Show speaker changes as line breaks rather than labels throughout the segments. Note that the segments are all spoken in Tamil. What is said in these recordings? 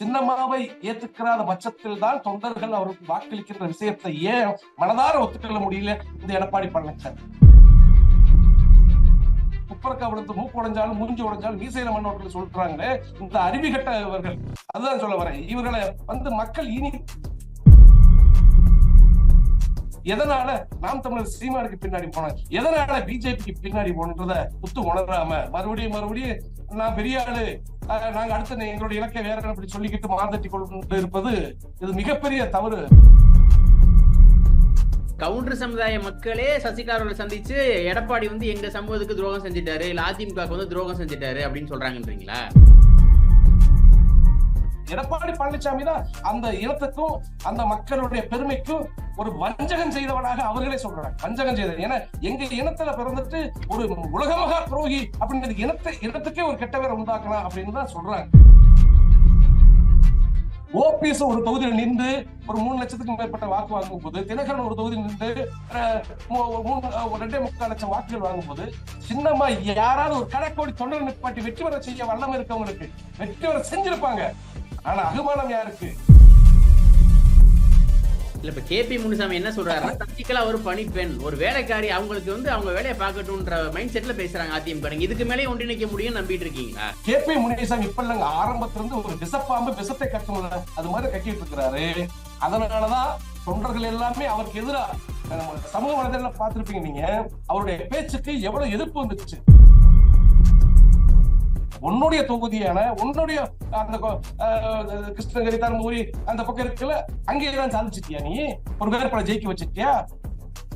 சின்னம்மாவை ஏத்துக்கிறாத பட்சத்தில் தான் தொண்டர்கள் அவருக்கு வாக்களிக்கின்ற விஷயத்தை ஏன் மனதார ஒத்துக்கொள்ள முடியல இந்த எடப்பாடி பழனிசாமி. குப்பரக்கா விழுந்து மூக்கு உடைஞ்சாலும் மூஞ்சி உடைஞ்சாலும் மீசையில மண்ணோட்டத்தில் சொல்றாங்களே இந்த அறிவி கட்டவர்கள் அதுதான் சொல்ல வரேன். இவர்களை வந்து மக்கள் இனி எதனால நாம் தமிழர் சீமானுக்கு பின்னாடி போன எதனால பிஜேபிக்கு பின்னாடி போனன்றத புத்து உணராம மறுபடியும் மறுபடியும் நான் பெரிய ஆளு நாங்க அடுத்த எங்களுடைய இலக்கை வேற அப்படி சொல்லிக்கிட்டு மாறுதட்டி கொண்டு இருப்பது இது மிகப்பெரிய தவறு.
கவுண்டர் சமுதாய மக்களே சசிகாரோட சந்திச்சு எடப்பாடி வந்து எங்க சமூகத்துக்கு துரோகம் செஞ்சிட்டாரு இல்ல அதிமுக வந்து துரோகம் செஞ்சுட்டாரு அப்படின்னு சொல்றாங்கன்றீங்களா?
எடப்பாடி பழனிசாமி தான் அந்த இனத்துக்கும் அந்த மக்களுடைய பெருமைக்கும் ஒரு வஞ்சகம் செய்தவனாக அவர்களே சொல்றாங்க. வஞ்சகம் செய்த ஏன்னா எங்க இனத்துல பிறந்துட்டு ஒரு உலகமகா துரோகி அப்படின்றது இனத்தை இனத்துக்கே ஒரு கெட்ட பேரை உண்டாக்கலாம் அப்படின்னு தான் சொல்றாங்க. ஓபிஎஸ் ஒரு தொகுதியில் நின்று ஒரு மூணு லட்சத்துக்கு மேற்பட்ட வாக்கு வாங்கும் போது தினகரன் ஒரு தொகுதியில் நின்று மூ- மூணு ஒரு ரெண்டே முக்கால் லட்சம் வாக்குகள் வாங்கும் போது சின்னம்மா யாராவது ஒரு கடைக்கோடி தொண்டர் நிப்பாட்டி வெற்றி பெற செய்ய வல்லமை இருக்கவங்களுக்கு வெற்றி பெற செஞ்சிருப்பாங்க. ஆனா அபிமானம் யாருக்கு?
இல்ல இப்ப கேபி முனுசாமி என்ன சொல்றாருன்னா சசிகலா ஒரு பணிப்பெண் ஒரு வேலைக்காரி அவங்களுக்கு வந்து அவங்க வேலையை பார்க்கட்டும்ன்ற மைண்ட் செட்ல பேசுறாங்க அதிமுக நீங்க இதுக்கு மேலே ஒன்றிணைக்க முடியும் நம்பிட்டு இருக்கீங்களா?
கே பி முனிசாமி இப்ப இல்லைங்க ஆரம்பத்துல இருந்து ஒரு விஷப்பாம்பு விஷத்தை கட்டணும்ல அது மாதிரி கட்டிட்டு இருக்கிறாரு. அதனாலதான் தொண்டர்கள் எல்லாமே அவருக்கு எதிரா அஹ், சமூக வலைதளம் பார்த்திருப்பீங்க நீங்க அவருடைய பேச்சுக்கு எவ்வளவு எதிர்ப்பு வந்துச்சு. உன்னுடைய தொகுதியான உன்னுடைய அந்த கிருஷ்ணகிரி தருமபுரி அந்த பக்கம் இருக்குல்ல அங்கேயேதான் சாதிச்சிட்டியா நீ? ஒரு வேறுபட ஜெயிக்க வச்சிருக்கியா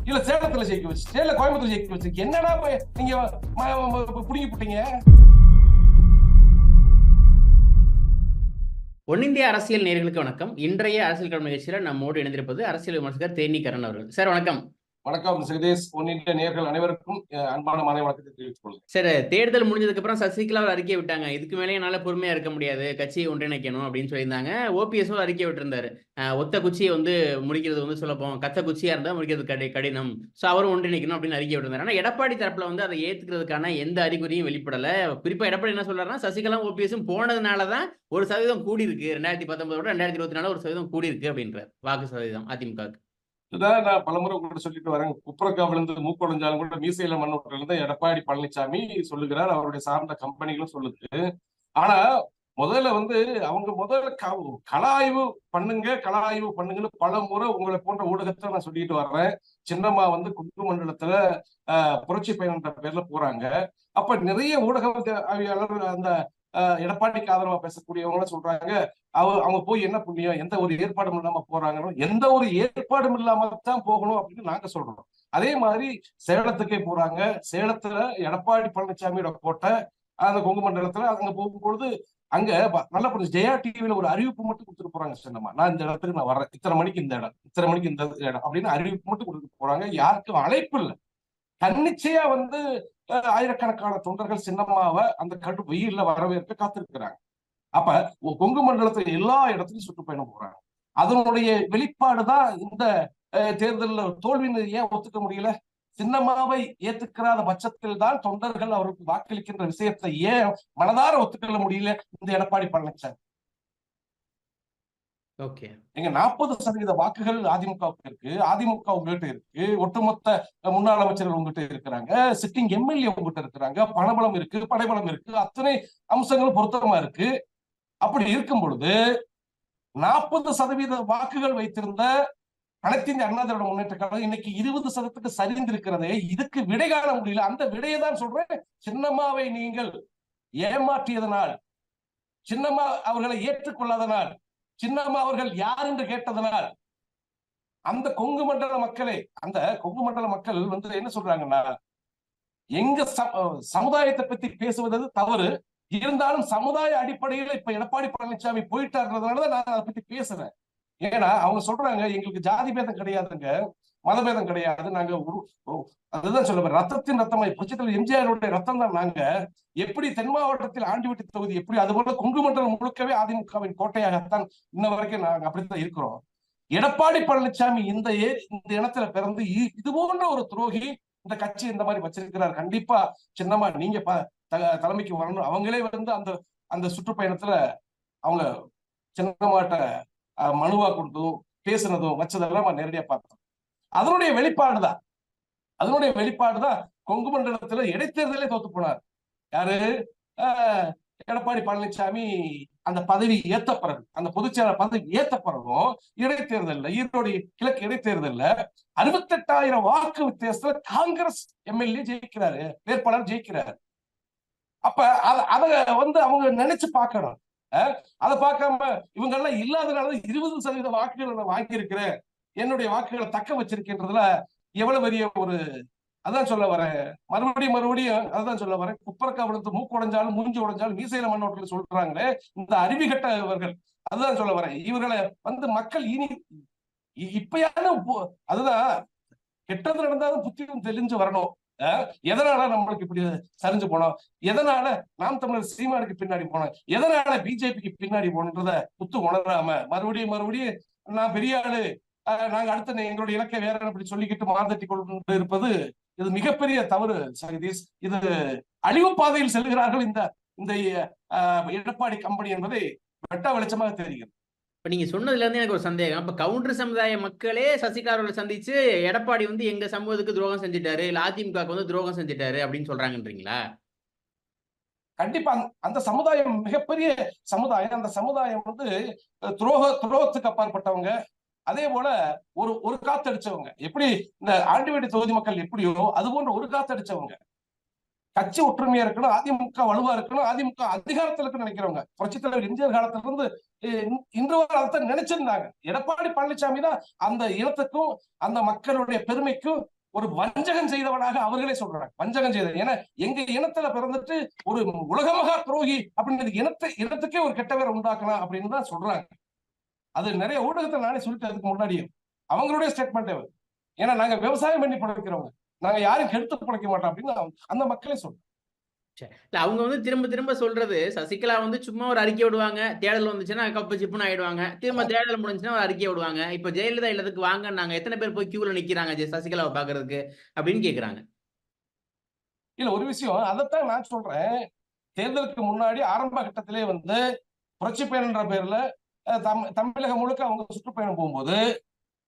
இல்ல சேலத்துல ஜெயிக்க வச்சுட்டியா? இல்ல கோயம்புத்தூர் ஜெயிக்க வச்சிருக்கீங்க என்னடா நீங்க புடுங்கி போட்டீங்க?
ஒன்னிந்திய அரசியல் நேர்களுக்கு வணக்கம். இன்றைய அரசியல் கடமை நிகழ்ச்சியில் நம்மோடு இணைந்திருப்பது அரசியல் விமர்சகர் தேனி கரண் அவர்கள். சார் வணக்கம்.
வணக்கம் ஜெகதேஷ் ஒன்றிய நேர்கள் அனைவருக்கும் அன்பான மாலை வணக்கத்தை தெரிவித்துக் கொள்கிறேன்.
சார் தேர்தல் முடிஞ்சதுக்கு அப்புறம் சசிகலா ஒரு அறிக்கை விட்டாங்க. இதுக்கு மேலே என்னால பொறுமையா இருக்க முடியாது. கட்சியை ஒன்றிணைக்கணும் அப்படின்னு சொல்லியிருந்தாங்க. ஓபிஎஸும் அறிக்கை விட்டுருந்தாரு. ஒத்த குச்சியை வந்து முடிக்கிறது வந்து சுலபம் கத்த குச்சியா இருந்தா முடிக்கிறது கடி கடினம். ஸோ அவரும் ஒன்றிணைக்கணும் அப்படின்னு அறிக்கை விட்டுருந்தாரு. ஆனா எடப்பாடி தரப்புல வந்து அதை ஏத்துக்கிறதுக்கான எந்த அறிகுறியும் வெளிப்படல. குறிப்பா எடப்பாடி என்ன சொல்றாருன்னா சசிகலா ஓபிஎஸும் போனதுனால தான் ஒரு சதவீதம் கூடி இருக்கு ரெண்டாயிரத்தி பத்தொன்பதோட ரெண்டாயிரத்தி இருபத்தி நாலு ஒரு சதவீதம் கூடி இருக்கு அப்படின்றார். வாக்கு சதவீதம் அதிமுக
இதான் நான் பலமுறை கூட சொல்லிட்டு வரேன். குப்புறக்கா விழுந்து மூக்குடைஞ்சாலும் கூட மீசையில மண்ணோட்டில் இருந்து எடப்பாடி பழனிசாமி சொல்லுகிறார். அவருடைய சார்ந்த கம்பெனிகளும் சொல்லுது. ஆனா முதல்ல வந்து அவங்க முதல்ல க- கள ஆய்வு பண்ணுங்க கள ஆய்வு பண்ணுங்கன்னு பல முறை உங்களை போன்ற ஊடகத்தை நான் சொல்லிட்டு வர்றேன். சின்னம்மா வந்து குண்டு மண்டலத்துல ஆஹ், புரட்சி பயணம் பேர்ல போறாங்க. அப்ப நிறைய ஊடகவியலாளர் அந்த எடப்பாடிக்கு ஆதரவா பேசக்கூடியவங்க சொல்றாங்க. அவ அவங்க போய் என்ன புண்ணியம் எந்த ஒரு ஏற்பாடும் இல்லாம போறாங்களோ எந்த ஒரு ஏற்பாடும் இல்லாம தான் போகணும் அப்படின்னு நாங்க சொல்றோம். அதே மாதிரி சேலத்துக்கே போறாங்க. சேலத்துல எடப்பாடி பழனிசாமியோட கோட்டை அந்த கொங்கு மண்டலத்துல அங்க போகும்பொழுது அங்க நல்ல நல்லா புரிஞ்சு ஜெயா டிவியில ஒரு அறிவிப்பு மட்டும் கொடுத்துட்டு போறாங்க. சின்னம்மா நான் இந்த இடத்துக்கு நான் வர்றேன். இத்தனை மணிக்கு இந்த இடம் இத்தனை மணிக்கு இந்த இடம் அப்படின்னு அறிவிப்பு மட்டும் கொடுத்துட்டு போறாங்க. யாருக்கும் அழைப்பு இல்லை. தன்னிச்சையா வந்து ஆயிரக்கணக்கான தொண்டர்கள் சின்னம்மாவை அந்த கடு வெயில்ல வரவேற்க காத்திருக்கிறாங்க. அப்ப கொங்கு மண்டலத்துல எல்லா இடத்துலையும் சுற்றுப்பயணம் போறாங்க. அதனுடைய வெளிப்பாடுதான் இந்த தேர்தலில் தேர்தல்ல தோல்வின்னு ஏன் ஒத்துக்க முடியல? சின்னம்மாவை ஏத்துக்கிறாத பட்சத்தில் தான் தொண்டர்கள் அவருக்கு வாக்களிக்கின்ற விஷயத்தை ஏன் மனதார ஒத்துக்கொள்ள முடியல? இந்த எடப்பாடி பழனிசாமி. எங்க நாற்பது சதவீத வாக்குகள் அதிமுகவுக்கு இருக்கு. அதிமுக உங்ககிட்ட இருக்கு. ஒட்டுமொத்த முன்னாள் அமைச்சர்கள் உங்ககிட்ட இருக்கிறாங்க. சிட்டிங் எம்எல்ஏ உங்ககிட்ட இருக்கிறாங்க. பணபலம் இருக்கு படைபலம் இருக்கு. அத்தனை அம்சங்களும் பொருத்தமா இருக்கு. அப்படி இருக்கும் பொழுது நாற்பது சதவீத வாக்குகள் வைத்திருந்த அனைத்து இந்திய அண்ணா திராவிட முன்னேற்ற கழகம் இன்னைக்கு இருபது சதத்துக்கு சரிந்திருக்கிறதே. இதுக்கு விடை காண முடியல. அந்த விடையை தான் சொல்றேன். சின்னம்மாவை நீங்கள் ஏமாற்றியதனால் சின்னம்மா அவர்களை ஏற்றுக்கொள்ளாதனால் சின்னம்மா அவர்கள் யார் என்று கேட்டதனால் அந்த கொங்கு மண்டல மக்களே அந்த கொங்கு மண்டல மக்கள் வந்து என்ன சொல்றாங்கன்னா எங்க ச- சமுதாயத்தை பத்தி பேசுவது தவறு. இருந்தாலும் சமுதாய அடிப்படையில் இப்ப எடப்பாடி பழனிசாமி போயிட்டாருன்றதுனாலதான் நான் அதை பத்தி பேசுறேன். ஏன்னா அவங்க சொல்றாங்க எங்களுக்கு ஜாதி பேதம் கிடையாதுங்க. மதபேதம் கிடையாது. நாங்க அதுதான் சொல்ல ரத்தத்தின் ரத்தமாய் புச்சத்தில் எம்ஜிஆருடைய ரத்தம் தான் நாங்க. எப்படி தென் மாவட்டத்தில் ஆண்டிவிட்டு தொகுதி எப்படி அதுபோல கொங்கு மண்டலம் முழுக்கவே அதிமுகவின் கோட்டையாகத்தான் இன்ன வரைக்கும் நாங்க அப்படித்தான் இருக்கிறோம். எடப்பாடி பழனிசாமி இந்த இந்த இனத்துல பிறந்து இது போன்ற ஒரு துரோகி இந்த கட்சி இந்த மாதிரி வச்சிருக்கிறார். கண்டிப்பா சின்னமா நீங்க தலைமைக்கு வரணும். அவங்களே வந்து அந்த அந்த சுற்றுப்பயணத்துல அவங்க சின்னமாட்ட மனுவா கொடுத்ததும் பேசுனதும் வச்சதெல்லாம் நேரடியா பார்த்தோம். அதனுடைய வெளிப்பாடுதான். அதனுடைய வெளிப்பாடுதான் கொங்கு மண்டலத்துல இடைத்தேர்தலே தோத்து போனார். யாரு? ஆஹ், எடப்பாடி பழனிசாமி அந்த பதவி ஏத்த பிறகு அந்த பொதுச்செயலாளர் பதவி ஏத்த பிறகும் இடைத்தேர்தல்ல ஈரோடு கிழக்கு இடைத்தேர்தல்ல அறுபத்தெட்டாயிரம் வாக்கு வித்தியாசத்துல காங்கிரஸ் எம்எல்ஏ ஜெயிக்கிறாரு வேட்பாளர் ஜெயிக்கிறாரு. அப்ப அத அத வந்து அவங்க நினைச்சு பார்க்கணும். அஹ், அதை பார்க்காம இவங்க எல்லாம் இல்லாதனால இருபது சதவீத வாக்குகளை நான் வாங்கியிருக்கிறேன். என்னுடைய வாக்குகளை தக்க வச்சிருக்கின்றதுல எவ்வளவு பெரிய ஒரு அதான் சொல்ல வரேன். மறுபடியும் மறுபடியும் அதான் சொல்ல வரேன். குப்பரக்கா விழுந்து மூக்கு உடைஞ்சாலும் மூஞ்சி உடைஞ்சாலும் மீசையில மண்ணோட்டில் சொல்றாங்களே இந்த அறிவிகட்டவர்கள் அதுதான் சொல்ல வரேன். இவர்களை வந்து மக்கள் இனி இப்பயான அதுதான் கெட்டது நடந்தாலும் புத்தியும் தெளிஞ்சு வரணும். அஹ், எதனால நம்மளுக்கு இப்படி சரிஞ்சு போனோம்? எதனால நாம் தமிழர் சீமானுக்கு பின்னாடி போனோம்? எதனால பிஜேபிக்கு பின்னாடி போனன்றத புத்து உணராம மறுபடியும் மறுபடியும் நான் பெரிய ஆளு நாங்க அடுத்த எங்களுடைய இலக்கை வேற அப்படி சொல்லிக்கிட்டு மார்தட்டி கொண்டு இருப்பது இது மிகப்பெரிய தவறு சகதீஷ் இது அழிவு பாதையில் செல்கிறார்கள் இந்த இந்த எடப்பாடி கம்பெனி என்பதை வெட்ட வெளிச்சமாக தெரிகிறது.
இப்ப நீங்க சொன்னதுல இருந்து எனக்கு ஒரு சந்தேகம். அப்ப கவுண்டர் சமுதாய மக்களே அவர்களை சந்திச்சு எடப்பாடி வந்து எங்க சமூகத்துக்கு துரோகம் செஞ்சுட்டாரு இல்ல அதிமுகவுக்கு வந்து துரோகம் செஞ்சுட்டாரு அப்படின்னு சொல்றாங்கன்றீங்களா?
கண்டிப்பா அந்த- சமுதாயம் மிகப்பெரிய சமுதாயம். அந்த சமுதாயம் வந்து துரோக துரோகத்துக்கு அப்பாற்பட்டவங்க. அதே போல ஒரு ஒரு காத்தடிச்சவங்க எப்படி இந்த ஆண்டிவேடி தொகுதி மக்கள் எப்படியோ அது போன்ற ஒரு காத்தடிச்சவங்க கட்சி ஒற்றுமையா இருக்கணும் அதிமுக வலுவா இருக்கணும் அதிமுக அதிகாரத்துல இருக்குன்னு நினைக்கிறவங்க புரட்சித் தலைவர் எம்ஜிஆர் காலத்துல இருந்து இன்று வரை அதை நினைச்சிருந்தாங்க. எடப்பாடி பழனிசாமி தான் அந்த இனத்துக்கும் அந்த மக்களுடைய பெருமைக்கும் ஒரு வஞ்சகம் செய்தவனாக அவர்களே சொல்றாங்க. வஞ்சகம் செய்த ஏன்னா எங்க இனத்துல பிறந்துட்டு ஒரு உலகமகா துரோகி அப்படின்றது இனத்தை இனத்துக்கே ஒரு கெட்ட பேரை உண்டாக்கலாம் அப்படின்னு தான் சொல்றாங்க. அது நிறைய ஊடகத்தில் நானே சொல்லிட்டு அதுக்கு முன்னாடியே. அவங்களுடைய ஸ்டேட்மெண்ட் ஏன்னா நாங்க விவசாயம் பண்ணி பழைக்கிறவங்க நாங்க யாரும் கெடுத்து பழைக்க மாட்டோம் அப்படின்னு அந்த மக்களே சொல்றாங்க
இல்ல அவங்க வந்து திரும்ப திரும்ப சொல்றது சசிகலா வந்து சும்மா ஒரு அறிக்கை விடுவாங்க. தேடல் வந்துச்சுன்னா கப்பு சிப்புன்னு ஆயிடுவாங்க. திரும்ப தேடல் முடிஞ்சுன்னா ஒரு அறிக்கை விடுவாங்க. இப்ப ஜெயலலிதா இல்லத்துக்கு வாங்க நாங்க எத்தனை பேர் போய் கியூல நிக்கிறாங்க சசிகலாவை பாக்குறதுக்கு அப்படின்னு கேக்குறாங்க.
இல்ல ஒரு விஷயம் அதைத்தான் நான் சொல்றேன். தேர்தலுக்கு முன்னாடி ஆரம்ப கட்டத்திலே வந்து புரட்சி பயணன்ற பேர்ல தம்- தமிழகம் முழுக்க அவங்க சுற்றுப்பயணம் போகும்போது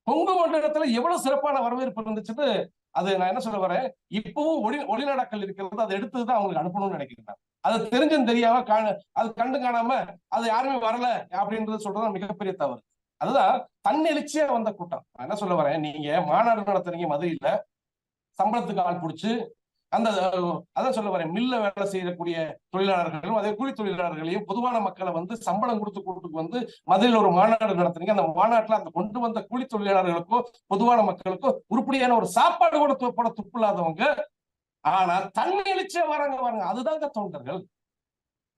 கொங்கு மண்டலத்துல எவ்வளவு சிறப்பான வரவேற்பு இருந்துச்சுன்னு அது நான் என்ன சொல்ல வரேன்? இப்பவும் ஒளி ஒளிநடக்கல் இருக்கிறது அதை எடுத்துதான் அவங்களுக்கு அனுப்பணும்னு நினைக்கிறேன் அது தெரிஞ்சும் தெரியாம காண அது கண்டு காணாம அது யாருமே வரல அப்படின்றது சொல்றது மிகப்பெரிய தவறு. அதுதான் தன்னெழுச்சியா வந்த கூட்டம். நான் என்ன சொல்ல வரேன்? நீங்க மாநாடு நடத்துறீங்க மதுரையில சம்பளத்துக்கு ஆள் பிடிச்சு அந்த அதான் சொல்ல வரேன். மில்ல வேலை செய்யக்கூடிய தொழிலாளர்களும் அதே கூலி தொழிலாளர்களையும் பொதுவான மக்களை வந்து சம்பளம் கொடுத்து கூட்டுக்கு வந்து மதுரையில் ஒரு மாநாடு நடத்துறீங்க அந்த மாநாட்டுல அந்த கொண்டு வந்த கூலி தொழிலாளர்களுக்கோ பொதுவான மக்களுக்கோ உருப்படியான ஒரு சாப்பாடு கூட போட துப்பு இல்லாதவங்க ஆனா தன்னெழுச்சியா வராங்க வராங்க அதுதாங்க தொண்டர்கள்.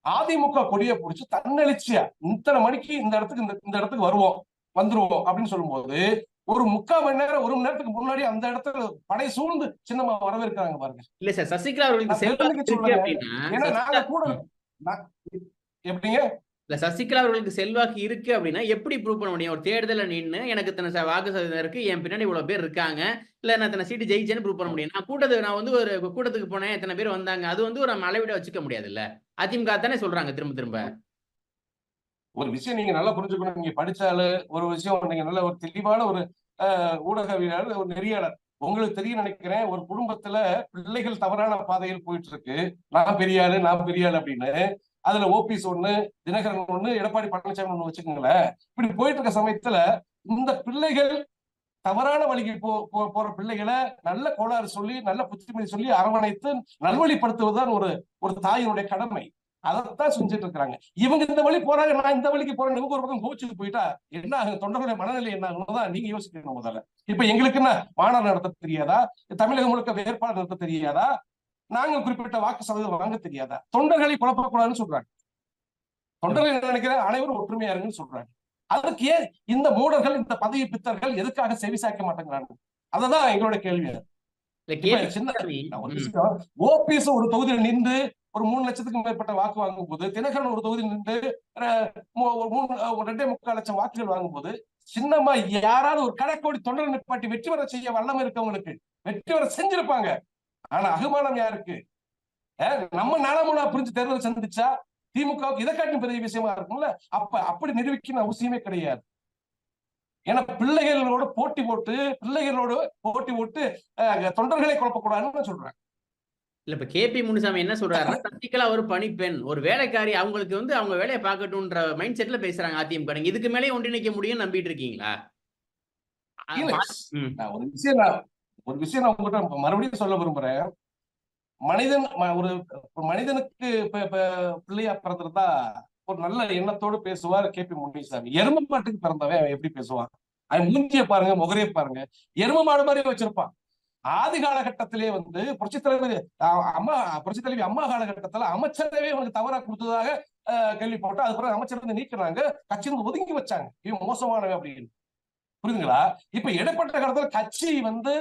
அதிமுக கொடியை பிடிச்சி தன்னெழுச்சியா இத்தனை மணிக்கு இந்த இடத்துக்கு இந்த இந்த இடத்துக்கு வருவோம் வந்துருவோம் அப்படின்னு சொல்லும்போது ஒரு முக்கால் மணி நேரம் ஒரு மணி நேரத்துக்கு முன்னாடி அந்த இடத்துல படை சூழ்ந்து சின்னமா வரவேற்கிறாங்க பாருங்க.
இல்ல சார் சசிகலா அவர்களுக்கு. அப்படின்னா
ஏன்னா நாங்க கூட எப்படிங்க?
இல்ல சசிகலா அவர்களுக்கு செல்வாக்கு இருக்கு அப்படின்னா எப்படி ப்ரூவ் பண்ண முடியும்? ஒரு தேர்தலில் நின்னு எனக்கு இத்தனை வாக்கு சதவீதம் இருக்கு என் பின்னாடி இவ்வளவு பேர் இருக்காங்க இல்ல நான் இத்தனை சீட்டு ஜெயிச்சேன்னு ப்ரூவ் பண்ண முடியும். நான் கூட்டத்துக்கு நான் வந்து ஒரு கூட்டத்துக்கு போனேன் இத்தனை பேர் வந்தாங்க அது வந்து ஒரு நம்ம அளவிட வச்சுக்க முடியாது இல்ல அதிமுக தானே சொல்றாங்க திரும்ப திரும்ப.
ஒரு விஷயம் நீங்க நல்லா புரிஞ்சுக்கணும். நீங்க படிச்சாலு ஒரு விஷயம் நீங்க நல்ல ஒரு தெளிவான ஒரு ஊடகவியலாளர் ஒரு நெறியாளர். உங்களுக்கு தெரியும் நினைக்கிறேன் ஒரு குடும்பத்துல பிள்ளைகள் தவறான பாதையில் போயிட்டு இருக்கு நான் பெரியாளு நான் பெரியாள் அப்படின்னு. அதுல ஓபிஎஸ் ஒண்ணு தினகரன் ஒண்ணு எடப்பாடி பழனிசாமி ஒண்ணு வச்சுக்கோங்களேன். இப்படி போயிட்டு இருக்க சமயத்துல இந்த பிள்ளைகள் தவறான வழிக்கு போ போ- போற பிள்ளைகளை நல்ல கோளாறு சொல்லி நல்ல புத்திமதி சொல்லி அரவணைத்து நல்வழிப்படுத்துவதுதான் ஒரு ஒரு தாயினுடைய கடமை. அதைத்தான் செஞ்சுட்டு இருக்கிறாங்க இவங்க இந்த வழி போறாங்க நான் இந்த வழிக்கு போறேன் இவங்க ஒரு பக்கம் கோச்சுக்கு போயிட்டா என்ன ஆகும் தொண்டர்களுடைய மனநிலை என்ன ஆகும்னு நீங்க யோசிக்கணும் முதல்ல. இப்ப எங்களுக்கு என்ன? மாநாடு நடத்த தெரியாதா? தமிழகம் முழுக்க வேட்பாளர் நடத்த தெரியாதா? நாங்க குறிப்பிட்ட வாக்கு சதவீதம் வாங்க தெரியாதா? தொண்டர்களை குழப்பக்கூடாதுன்னு சொல்றாங்க. தொண்டர்கள் என்ன நினைக்கிறேன் அனைவரும் ஒற்றுமையா இருங்கன்னு சொல்றாங்க. அதுக்கு ஏன் இந்த மூடர்கள் இந்த பதவி பித்தர்கள் எதுக்காக செவிசாய்க்க மாட்டேங்கிறாங்க? அததான் எங்களோட கேள்வி. சின்ன ஓபிஎஸ் ஒரு தொகுதியில் நின்று ஒரு மூணு லட்சத்துக்கு மேற்பட்ட வாக்கு வாங்கும் போது தினகரன் ஒரு தொகுதி நின்று ஒரு மூணு ஒரு ரெண்டே முக்கால் லட்சம் வாக்குகள் வாங்கும் போது சின்னமா யாராவது ஒரு கடைக்கோடி தொண்டர் நிப்பாட்டி வெற்றி பெற செய்ய வல்லமை இருக்கவங்களுக்கு வெற்றி பெற செஞ்சிருப்பாங்க. ஆனா அகுமானம் யாருக்கு? நம்ம நாலாமூலா புரிஞ்சு தேர்தல் சந்திச்சா திமுகவுக்கு இதை காட்டும் பெரிய விஷயமா இருக்கும்ல? அப்ப அப்படி நிரூபிக்கணும் அவசியமே கிடையாது. ஏன்னா பிள்ளைகளோட போட்டி போட்டு பிள்ளைகளோட போட்டி போட்டு தொண்டர்களை குழப்பக்கூடாதுன்னு நான் சொல்றேன்.
இல்ல இப்ப கேபி முனுசாமி என்ன சொல்றாருன்னா சசிகலா ஒரு பணிப்பெண் ஒரு வேலைக்காரி அவங்களுக்கு வந்து அவங்க வேலையை பார்க்கட்டும்ன்ற மைண்ட் செட்ல பேசுறாங்க அதிமுக நீங்க இதுக்கு மேலே ஒன்றிணைக்க முடியும்னு நம்பிட்டு இருக்கீங்களா?
ஒரு விஷயம் நான் ஒரு விஷயம் நான் உங்ககிட்ட மறுபடியும் சொல்ல விரும்புறேன். மனிதன் ஒரு ஒரு மனிதனுக்கு பிள்ளையா பிறந்திருந்தா ஒரு நல்ல எண்ணத்தோடு பேசுவார் கே. பி. முனிசாமி. எரும மாட்டுக்கு பிறந்தவன் அவன் எப்படி பேசுவான்? அவன் மூஞ்சிய பாருங்க முகரைய பாருங்க. எரும மாடு மாதிரி வச்சிருப்பான். ஆதி காலகட்டத்திலே வந்து புரட்சி தலைவர் அம்மா புரட்சி தலைவி அம்மா காலகட்டத்துல அமைச்சரவே அவனுக்கு தவறா கொடுத்ததாக அஹ், கேள்விப்பட்டு அது பிறகு அமைச்சர் வந்து நீக்கினாங்க கட்சியிலிருந்து ஒதுங்கி வச்சாங்க. இவன் மோசமானவன் அப்படின்னு. புரியுதுங்களா? இப்ப இடைப்பட்ட காலத்துல கட்சி வந்து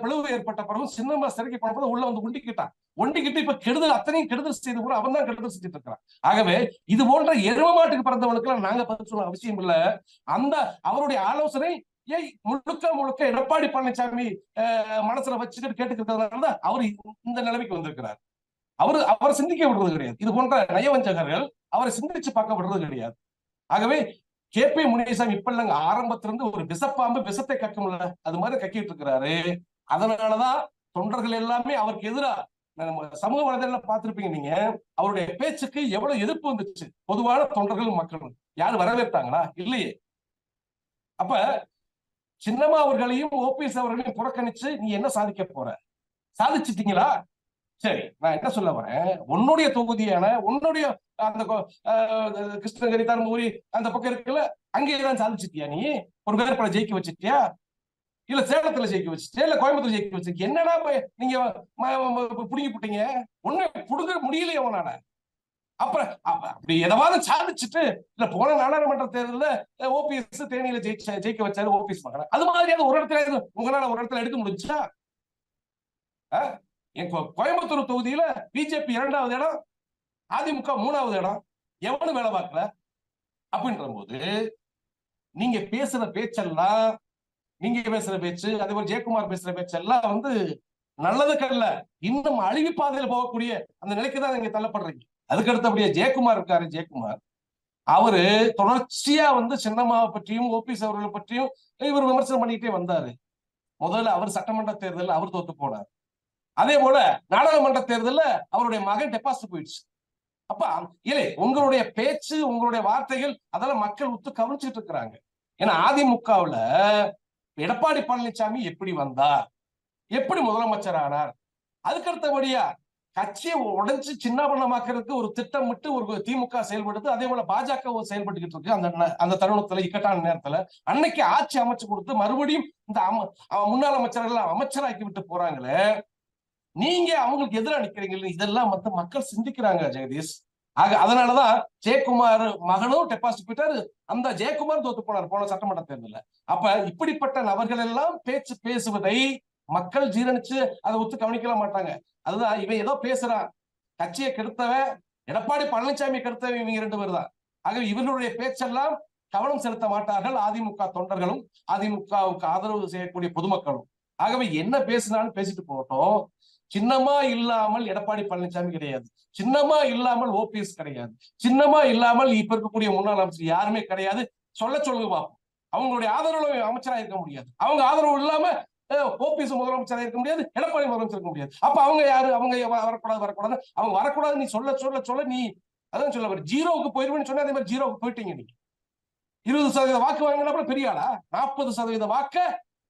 பிளவு ஏற்பட்ட பிறகு சின்னமா சிறைக்கு போன பிறகு உள்ள வந்து ஒண்டிக்கிட்டான். ஒண்டிக்கிட்டு இப்ப கெடுதல் அத்தனையும் கெடுதல் செய்து கூட அவன் தான் கெடுதல் செஞ்சுட்டு இருக்கிறான் ஆகவே இது போன்ற எரும மாட்டுக்கு பிறந்தவனுக்கு நாங்க பதில் சொல்ல அவசியம் இல்ல. அந்த அவருடைய ஆலோசனை ஏய் முழுக்க முழுக்க எடப்பாடி பழனிசாமி அஹ், மனசுல வச்சுக்கிட்டு கேட்டுக்கிறதுனாலதான் அவர் இந்த நிலைமைக்கு வந்திருக்கிறார். அவர் அவரை சிந்திக்க விடுறது கிடையாது. இது போன்ற நயவஞ்சகர்கள் அவரை சிந்திச்சு பார்க்க விடுறது கிடையாது. ஆகவே கே. பி. முனிசாமி இப்ப இல்லைங்க. ஆரம்பத்துல இருந்து ஒரு விஷப்பாம்பு விஷத்தை முடியல அது மாதிரி கக்கிட்டு இருக்கிறாரு. அதனாலதான் தொண்டர்கள் எல்லாமே அவருக்கு எதிரா நம்ம சமூக வலைதளம் பார்த்திருப்பீங்க நீங்க அவருடைய பேச்சுக்கு எவ்வளவு எதிர்ப்பு வந்துச்சு. பொதுவான தொண்டர்கள் மக்கள் யாரும் வரவேற்றாங்களா? இல்லையே. அப்ப சின்னம்மா அவர்களையும் ஓபிஎஸ் அவர்களையும் புறக்கணிச்சு நீ என்ன சாதிக்க போற? சாதிச்சிட்டீங்களா? சரி நான் என்ன சொல்ல வரேன்? உன்னுடைய தொகுதியான உன்னுடைய அந்த ஆஹ் கிருஷ்ணகிரி தருமபுரி அந்த பக்கம் இருக்குல்ல அங்கேயேதான் சாதிச்சிட்டியா நீ? ஒரு வேறுபட ஜெயிக்க வச்சுட்டியா? இல்ல சேலத்துல ஜெயிக்க வச்சுட்டு இல்ல கோயம்புத்தூர் ஜெயிக்க வச்சிருக்கீங்க என்னடா நீங்க புடுங்கி போட்டீங்க? ஒண்ணு புடுங்க முடியலையே உன்னால. அப்புறம் அப்ப- அப்படி எதவாவது சாதிச்சுட்டு இல்ல போன நாடாளுமன்ற தேர்தலில் ஓபிஎஸ் தேனியில ஜெயிச்ச ஜெயிக்க வச்சாரு ஓபிஎஸ் மகன். அது மாதிரியாவது ஒரு இடத்துல உங்களால ஒரு இடத்துல எடுக்க முடிஞ்சா? என் கோயம்புத்தூர் தொகுதியில பிஜேபி இரண்டாவது இடம் அதிமுக மூணாவது இடம். எவனும் வேலை பார்க்கல? அப்படின்ற போது நீங்க பேசுற பேச்செல்லாம் நீங்க பேசுற பேச்சு அதே போல ஜெயக்குமார் பேசுற பேச்செல்லாம் வந்து நல்லதுக்கல்ல இன்னும் அழிவு பாதையில போகக்கூடிய அந்த நிலைக்கு தான் நீங்க தள்ளப்படுறீங்க. அதுக்கு அடுத்தபடியே ஜெயக்குமார் இருக்காரு ஜெயக்குமார். அவரு தொடர்ச்சியா வந்து சின்னம்மாவை பற்றியும் ஓபிஎஸ் அவர்களை பற்றியும் இவர் விமர்சனம் பண்ணிக்கிட்டே வந்தாரு. முதல்ல அவர் சட்டமன்ற தேர்தலில் அவர் தோத்து போனார். அதே போல நாடாளுமன்ற தேர்தல்ல அவருடைய மகன் டெபாசிட் போயிடுச்சு. அப்ப இல்லை உங்களுடைய பேச்சு உங்களுடைய வார்த்தைகள் அதெல்லாம் மக்கள் ஒத்து கவனிச்சுட்டு இருக்கிறாங்க. ஏன்னா அதிமுகவுல எடப்பாடி பழனிசாமி எப்படி வந்தார்? எப்படி முதலமைச்சர் ஆனார்? அதுக்கடுத்தபடியா கட்சியை உடைச்சு சின்ன பண்ணமாக்குறதுக்கு ஒரு திட்டமிட்டு ஒரு திமுக செயல்படுது. அதே போல பாஜக செயல்பட்டுக்கிட்டு இருக்கு அந்த அந்த தருணத்துல இக்கட்டான நேரத்துல. அன்னைக்கு ஆட்சி அமைச்சு கொடுத்து மறுபடியும் இந்த அம- முன்னாள் அமைச்சர்கள் அமைச்சராக்கி விட்டு போறாங்களே நீங்க அவங்களுக்கு எதிராக நிக்கிறீங்க இதெல்லாம் வந்து மக்கள் சிந்திக்கிறாங்க ஜெகதீஷ். ஆக அதனாலதான் ஜெயக்குமார் மகனும் டெபாசிட் போயிட்டாரு. அந்த ஜெயக்குமார் தோத்து போனார் போன சட்டமன்ற தேர்தலில். அப்ப இப்படிப்பட்ட நபர்கள் எல்லாம் பேச்சு பேசுவதை மக்கள் ஜீரணிச்சு அதை ஒத்து கவனிக்கல மாட்டாங்க. அதுதான் இவன் ஏதோ பேசுறான். கட்சியை கெடுத்தவன் எடப்பாடி பழனிசாமி கெடுத்தவன் இவங்க ரெண்டு பேர் தான். ஆகவே இவர்களுடைய பேச்செல்லாம் கவனம் செலுத்த மாட்டார்கள். அதிமுக தொண்டர்களும் அதிமுகவுக்கு ஆதரவு செய்யக்கூடிய பொதுமக்களும். ஆகவே என்ன பேசினாலும் பேசிட்டு போகட்டும். சின்னமா இல்லாமல் எடப்பாடி பழனிசாமி கிடையாது. சின்னமா இல்லாமல் ஓபிஎஸ் கிடையாது. சின்னமா இல்லாமல் இப்ப இருக்கக்கூடிய முன்னாள் அமைச்சர் யாருமே கிடையாது. சொல்ல சொல்லுங்க பாப்போம். அவங்களுடைய ஆதரவு அமைச்சரா இருக்க முடியாது. அவங்க ஆதரவு இல்லாம ஓபிஎஸ் முதலமைச்சராக இருக்க முடியாது எடப்பாடி முதலமைச்சர் இருக்க முடியாது. அப்ப அவங்க யாரு? அவங்க வரக்கூடாது வரக்கூடாது. அவங்க வரக்கூடாது நீ சொல்ல சொல்ல சொல்ல நீ அதான் சொல்ல வர ஜீரோவுக்கு போயிருவேன்னு சொன்னா அதே மாதிரி ஜீரோவுக்கு போயிட்டீங்க நீங்க. இருபது சதவீத வாக்கு வாங்கினப்ப பெரிய ஆளா? நாற்பது சதவீத வாக்க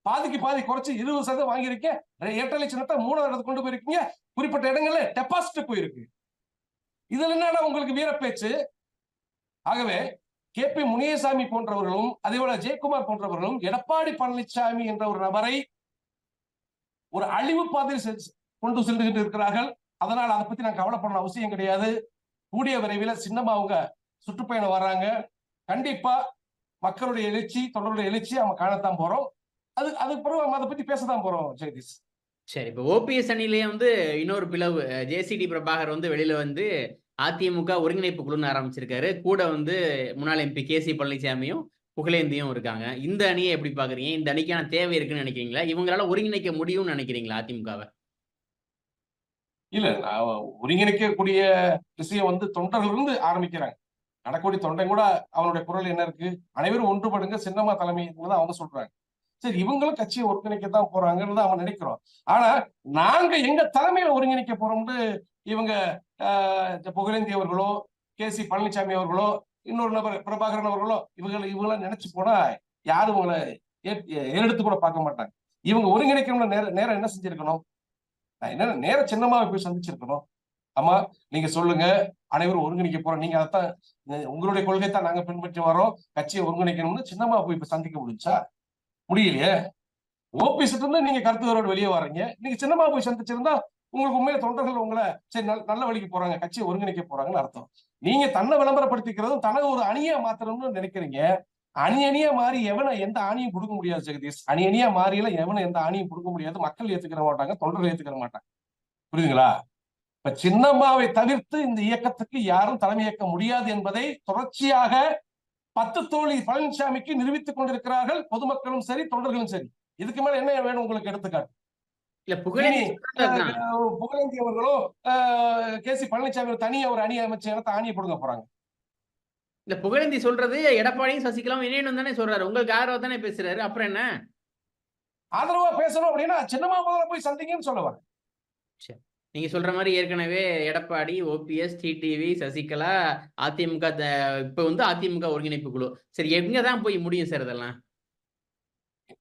பாதிக்கு பாதி குறைச்சு இருபது சதவீதம் வாங்கியிருக்கேன். இரட்டை லட்சணத்தை மூணாவது இடத்துக்கு கொண்டு போயிருக்கீங்க. குறிப்பிட்ட இடங்கள்ல டெபாசிட் போயிருக்கு. இதுல என்னடா உங்களுக்கு வீரப்பேச்சு? ஆகவே கே பி முனியசாமி போன்றவர்களும் அதே போல ஜெயக்குமார் போன்றவர்களும் எடப்பாடி பழனிசாமி என்ற ஒரு நபரை ஒரு அழிவு பாதையில் கொண்டு சென்றுகிட்டு இருக்கிறார்கள். அதனால் அதை பத்தி நான் கவலைப்படணும் அவசியம் கிடையாது. கூடிய விரைவில் சின்னமா அவங்க சுற்றுப்பயணம் வர்றாங்க. கண்டிப்பா மக்களுடைய எழுச்சி தொடருடைய எழுச்சி அவங்க காணத்தான் போறோம். அது அதுக்கு பிறகு நம்ம அதை பத்தி பேசத்தான் போறோம் ஜெகதீஷ்.
சரி இப்போ ஓபிஎஸ் அணிலேயே வந்து இன்னொரு பிளவு ஜேசிடி பிரபாகர் வந்து வெளியில வந்து அதிமுக ஒருங்கிணைப்பு குழுன்னு ஆரம்பிச்சிருக்காரு. கூட வந்து முன்னாள் எம்பி கே சி பழனிசாமியும் புகழேந்தியும் இருக்காங்க. இந்த அணியை எப்படி பாக்குறீங்க இந்த அணிக்கான தேவை இருக்குன்னு நினைக்கிறீங்களா? இவங்களால ஒருங்கிணைக்க முடியும்னு நினைக்கிறீங்களா அதிமுகவை?
இல்ல நான் ஒருங்கிணைக்கக்கூடிய விஷயம் வந்து தொண்டர்கள் இருந்து ஆரம்பிக்கிறாங்க. நடக்கோடி தொண்டன் கூட அவனுடைய குரல் என்ன இருக்கு? அனைவரும் ஒன்றுபடுங்க சின்னமா தலைமை தான் அவங்க சொல்றாங்க. சரி இவங்களும் கட்சியை ஒருங்கிணைக்கத்தான் போறாங்கன்னு அவன் நினைக்கிறோம். ஆனா நாங்க எங்க தலைமையில ஒருங்கிணைக்க போறோம்னு இவங்க ஆஹ், புகழேந்தி அவர்களோ கே சி பழனிசாமி அவர்களோ இன்னொரு நபர் பிரபாகரன் அவர்களோ இவங்களை இவங்களாம் நினைச்சு போனா யாரும் உங்களை ஏறெடுத்து கூட பார்க்க மாட்டாங்க. இவங்க ஒருங்கிணைக்கணும்னு நேரம் நேரம் என்ன செஞ்சிருக்கணும்? என்ன நேர சின்னமாவை போய் சந்திச்சிருக்கணும். ஆமா நீங்க சொல்லுங்க. அனைவரும் ஒருங்கிணைக்க போறோம். நீங்க அதைத்தான் உங்களுடைய கொள்கை தான் நாங்க பின்பற்றி வரோம். கட்சியை ஒருங்கிணைக்கணும்னு சின்னமா போய் இப்ப சந்திக்க முடிஞ்சா? முடியலையே. ஓபிஎஸ்ல இருந்து நீங்க கருத்துகளோடு வெளியே வர்றீங்க. நீங்க சின்னமா போய் சந்திச்சிருந்தா உங்களுக்கு உண்மையில தொண்டர்கள் உங்களை சரி நல்ல நல்ல வழிக்கு போறாங்க. கட்சியை ஒருங்கிணைக்க போறாங்கன்னு அர்த்தம். நீங்க தன்னை விளம்பரப்படுத்திக்கிறதும் தனக்கு ஒரு அணியா மாத்தணும்னு நினைக்கிறீங்க. அணி அணியா மாறி எவனை எந்த ஆணியும் கொடுக்க முடியாது ஜெகதீஷ். அணி அணியா மாறியெல்லாம் எவனை எந்த ஆணியும் கொடுக்க முடியாது. மக்கள் ஏத்துக்கிற மாட்டாங்க தொண்டர்கள் ஏத்துக்கிற மாட்டாங்க. புரியுதுங்களா? இப்ப சின்னம்மாவை தவிர்த்து இந்த இயக்கத்துக்கு யாரும் தலைமை ஏற்க முடியாது என்பதை தொடர்ச்சியாக பத்து தோழி பழனிசாமிக்கு நிரூபித்துக் கொண்டிருக்கிறார்கள். பொதுமக்களும் சரி தொண்டர்களும் சரி. இதுக்கு மேல என்ன வேணும் உங்களுக்கு எடுத்துக்காட்டு?
இல்ல புகழேந்தி
புகழேந்தி அவர்களோ கே. சி. பழனிசாமி தனியா ஒரு அணி அமைச்சு ஆணியை கொடுங்க போறாங்க.
இல்ல புகழேந்தி சொல்றது எடப்பாடியும் சசிகலாவும் இணையணும் தானே சொல்றாரு. உங்களுக்கு ஆதரவா தானே பேசுறாரு? அப்புறம் என்ன?
ஆதரவா பேசணும் அப்படின்னா சின்னம்மா முதல்ல போய் சந்திங்கன்னு சொல்ல வரேன்
நீங்க சொல்ற மாதிரி ஏற்கனவே எடப்பாடி ஓபிஎஸ் டிடிவி சசிகலா அதிமுக இப்ப வந்து அதிமுக ஒருங்கிணைப்பு குழு. சரி எங்க தான் போய் முடியும் சார் இதெல்லாம்?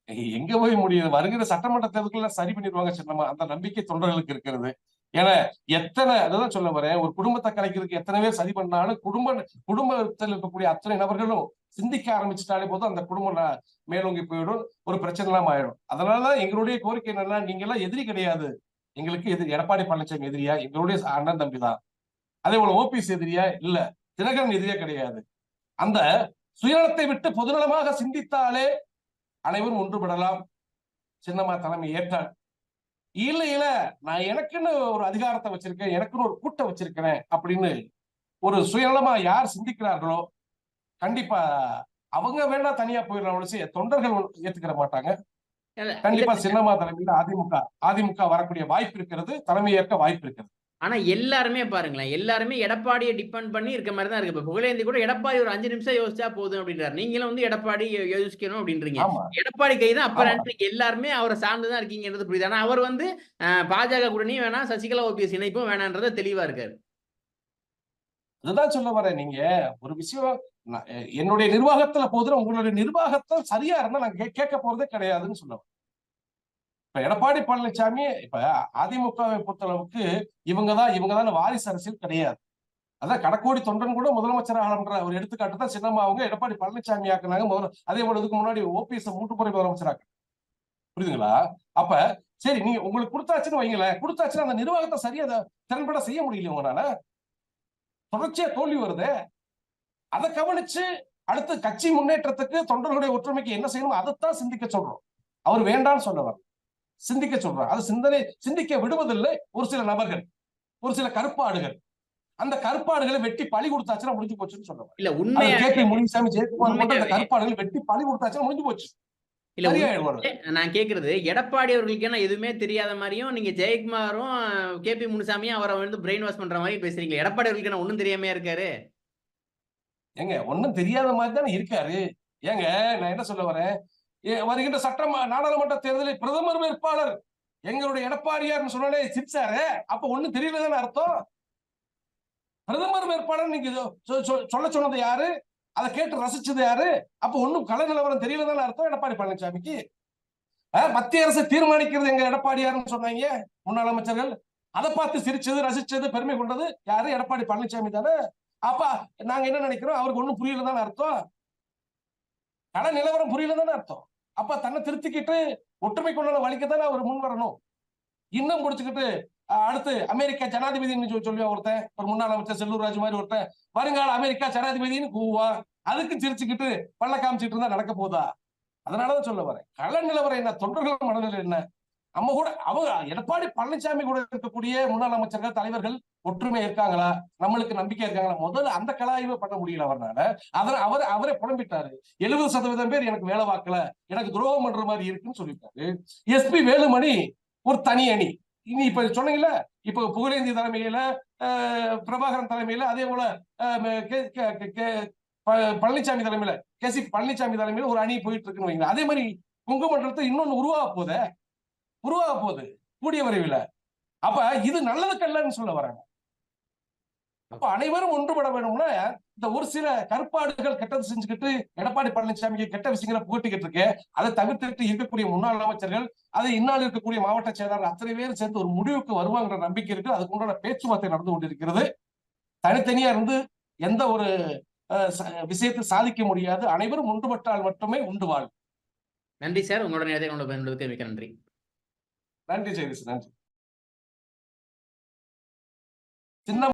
எங்க போய் முடியுது? வருகிற சட்டமன்ற தேர்தலுக்குள்ள சரி பண்ணிடுவாங்க. சின்னம்மா அந்த நம்பிக்கை தொண்டர்களுக்கு இருக்கிறது. ஏன்னா எத்தனை அதுதான் சொல்ல வரேன். ஒரு குடும்பத்தை கலைக்கிறதுக்கு எத்தனை பேர் சரி பண்ணாலும் குடும்ப குடும்பத்தில் இருக்கக்கூடிய அத்தனை நபர்களும் சிந்திக்க ஆரம்பிச்சுட்டாலே போதும். அந்த குடும்பம் மேலோங்கி போயிடும். ஒரு பிரச்சனை எல்லாம் ஆயிடும். அதனாலதான் எங்களுடைய கோரிக்கை என்னன்னா நீங்க எல்லாம் எதிரி கிடையாது. எங்களுக்கு எதிரி எடப்பாடி பழனிசாமி எதிரியா? எங்களுடைய அண்ணன் தம்பி தான் அதே போல ஓபிஎஸ் எதிரியா? இல்ல. தினகரன் எதிரியா கிடையாது. அந்த சுயநலத்தை விட்டு பொதுநலமாக சிந்தித்தாலே அனைவரும் ஒன்றுபடலாம். சின்னம்மா தலைமை ஏற்றாள். இல்ல இல்ல நான் எனக்குன்னு ஒரு அதிகாரத்தை வச்சிருக்கேன் எனக்குன்னு ஒரு கூட்டம் வச்சிருக்கிறேன் அப்படின்னு ஒரு சுயநலமா யார் சிந்திக்கிறார்களோ கண்டிப்பா அவங்க வேணா தனியா போயிடலாம் ஒழிச்சு தொண்டர்கள் ஏத்துக்கிற மாட்டாங்க. கண்டிப்பா
இல்ல,
சின்னம்மா தலைமையில அதிமுக அதிமுக வரக்கூடிய வாய்ப்பு இருக்கிறது தலைமை ஏற்க வாய்ப்பு இருக்கிறது.
ஆனா எல்லாருமே பாருங்களேன் எல்லாருமே எடப்பாடியை டிபெண்ட் பண்ணி இருக்க மாதிரி தான் இருக்கு. இப்ப புகழேந்தி கூட எடப்பாடி ஒரு அஞ்சு நிமிஷம் யோசிச்சா போதும் அப்படின்றாரு. நீங்களும் வந்து எடப்பாடி யோசிக்கணும் அப்படின்றீங்க. எடப்பாடி கை தான் அப்ப எல்லாருமே அவரை சார்ந்து தான் இருக்கீங்கன்றது புரியுது. ஆனா அவர் வந்து பாஜக கூடனையும் வேணாம் சசிகலா ஓபிஎஸ் இணைப்பும் வேணான்றத தெளிவா இருக்காரு.
அதுதான் சொல்ல வரேன் நீங்க. ஒரு விஷயம் என்னுடைய நிர்வாகத்துல போதும் உங்களுடைய நிர்வாகத்தை சரியா இருந்தா நான் கேட்க போறதே கிடையாதுன்னு சொல்ல வரேன். இப்ப எடப்பாடி பழனிசாமி இப்ப அதிமுகவை பொறுத்தளவுக்கு இவங்கதான் இவங்கதான் வாரிசு அரசியல் கிடையாது. அதான் கடக்கோடி தொண்டன் கூட முதலமைச்சர் ஆகலாம்ன்ற ஒரு எடுத்துக்காட்டு தான் சின்னம்மா அவங்க எடப்பாடி பழனிசாமி ஆக்குனாங்க. முதல்ல அதே போல இதுக்கு முன்னாடி ஓபிஎஸ் மூன்று முறை முதலமைச்சர் புரியுதுங்களா? அப்ப சரி நீங்க உங்களுக்கு கொடுத்தாச்சுன்னு வைங்களேன். கொடுத்தாச்சுன்னா அந்த நிர்வாகத்தை சரியா அதை திறன்பட செய்ய முடியல உங்களால? தொடர்ச்சியா தோல்வி வருது. அதை கவனிச்சு அடுத்து கட்சி முன்னேற்றத்துக்கு தொண்டர்களுடைய ஒற்றுமைக்கு என்ன செய்யணும் அதைத்தான் சிந்திக்க சொல்றோம். அவர் வேண்டாம்னு சொன்னவர் சிந்திக்க சொல்றார் அது சிந்தனை சிந்திக்க விடுவதில்லை. ஒரு சில நபர்கள் ஒரு சில கருப்பாடுகள். அந்த கருப்பாடுகளை வெட்டி பழி கொடுத்தாச்சுன்னா முடிஞ்சு போச்சுன்னு சொல்லுவார்
இல்ல
அது
உண்மையா
கே பி முனிசாமி ஜெயக்குமார் மட்டும் அந்த. கருப்பாடுகளை வெட்டி பழி கொடுத்தாச்சுன்னா முடிஞ்சு போச்சு.
இல்ல உண்மை- நான் கேக்குறது எடப்பாடி அவர்களுக்கு என்ன எதுவுமே தெரியாத மாதிரியும் நீங்க ஜெயக்குமாரும் கே பி முனுசாமியும் அவரை வந்து பிரெயின் வாஷ் பண்ற மாதிரி பேசுறீங்க எடப்பாடி அவர்களுக்கு என்ன ஒண்ணும் தெரியாம இருக்காரு?
ஏங்க ஒண்ணும் தெரியாத மாதிரி தானே இருக்காரு. ஏங்க நான் என்ன சொல்ல வரேன்? வருகின்ற சட்டம் நாடாளுமன்ற தேர்தலில் பிரதமர் வேட்பாளர் எங்களுடைய எடப்பாடியார்னு சொன்னாலே சிரிச்சாரு? அப்ப ஒண்ணும் தெரியல தானே அர்த்தம்? பிரதமர் வேட்பாளர் நீங்க சொ- சொ- சொல்ல சொன்னது யாரு? அதை கேட்டு ரசிச்சது யாரு? அப்ப ஒண்ணும் கள நிலவரம் தெரியல தானே அர்த்தம் எடப்பாடி பழனிசாமிக்கு? மத்திய அரசு தீர்மானிக்கிறது எங்க எடப்பாடியார்னு சொன்னாங்க முன்னாள் அமைச்சர்கள். அதை பார்த்து சிரிச்சது ரசிச்சது பெருமை கொண்டது யாரு? எடப்பாடி பழனிசாமி தானே? அப்ப நாங்க என்ன நினைக்கிறோம்? அவருக்கு ஒண்ணும் புரியலதானே அர்த்தம்? கள நிலவரம் புரியல தானே அர்த்தம். அப்ப தன்னை திருத்திக்கிட்டு ஒற்றுமை வழிக்க தானே அவர் முன் வரணும். இன்னும் முடிச்சுக்கிட்டு அடுத்து அமெரிக்கா ஜனாதிபதினு சொல்லி சொல்லுவா ஒருத்தன். ஒரு முன்னாள் அமைச்சர் செல்லூர் ராஜு மாதிரி ஒருத்தன். வருங்கால அமெரிக்கா ஜனாதிபதினு கூவா அதுக்கு சிரிச்சுக்கிட்டு பள்ள காமிச்சிட்டு இருந்தா நடக்க போதா? அதனாலதான் சொல்ல வரேன். கள நிலவரம் என்ன? தொண்டர்கள் மனநிலை என்ன? நம்ம கூட அவங்க எடப்பாடி பழனிசாமி கூட இருக்கக்கூடிய முன்னாள் அமைச்சர்கள் தலைவர்கள் ஒற்றுமை இருக்காங்களா? நம்மளுக்கு நம்பிக்கை இருக்காங்களா? முதல்ல அந்த கலாய்வு பண்ண முடியல அவர்னால. அதனால அவர் அவரே புலம்பிட்டாரு. எழுபது சதவீதம் பேர் எனக்கு வேலை பார்க்கல. எனக்கு துரோகம் பண்ற மாதிரி இருக்குன்னு சொல்லிட்டாரு. எஸ்பி வேலுமணி ஒரு தனி அணி. இனி இப்ப சொன்னீங்கல்ல இப்ப புகழேந்தி தலைமையில பிரபாகரன் தலைமையில அதே போல அஹ், ப- பழனிசாமி தலைமையில கே சி பழனிசாமி தலைமையில ஒரு அணி போயிட்டு இருக்குன்னு வைங்க அதே மாதிரி கொங்கு மண்டலத்தை இன்னொன்னு உருவாக போதே உருவாக போகுது. கூடிய விரைவில். அப்ப இது நல்லதுக்கல்லன்னு சொல்ல வராங்க. அப்ப அனைவரும் ஒன்றுபட வேணும்னா இந்த ஒரு சில கற்பாடுகள் கெட்டது செஞ்சுக்கிட்டு எடப்பாடி பழனிசாமிக்கு கெட்ட விஷயங்களை புகட்டிக்கிட்டு இருக்கு. அதை தவிர்த்துட்டு இருக்கக்கூடிய முன்னாள் அமைச்சர்கள் அதை இன்னால் இருக்கக்கூடிய மாவட்ட செயலாளர் அத்தனை பேர் சேர்ந்து ஒரு முடிவுக்கு வருவாங்கிற நம்பிக்கை இருக்கு. அதுக்கு உண்டான பேச்சுவார்த்தை நடந்து கொண்டிருக்கிறது. தனித்தனியா இருந்து எந்த ஒரு அஹ், ச- விஷயத்தை சாதிக்க முடியாது. அனைவரும் ஒன்றுபட்டால் மட்டுமே உண்டு வாழ்.
நன்றி சார். உங்களுடைய நேரத்தை மிக்க நன்றி.
நன்றி ஜெயதிஷ் நன்றி. சின்ன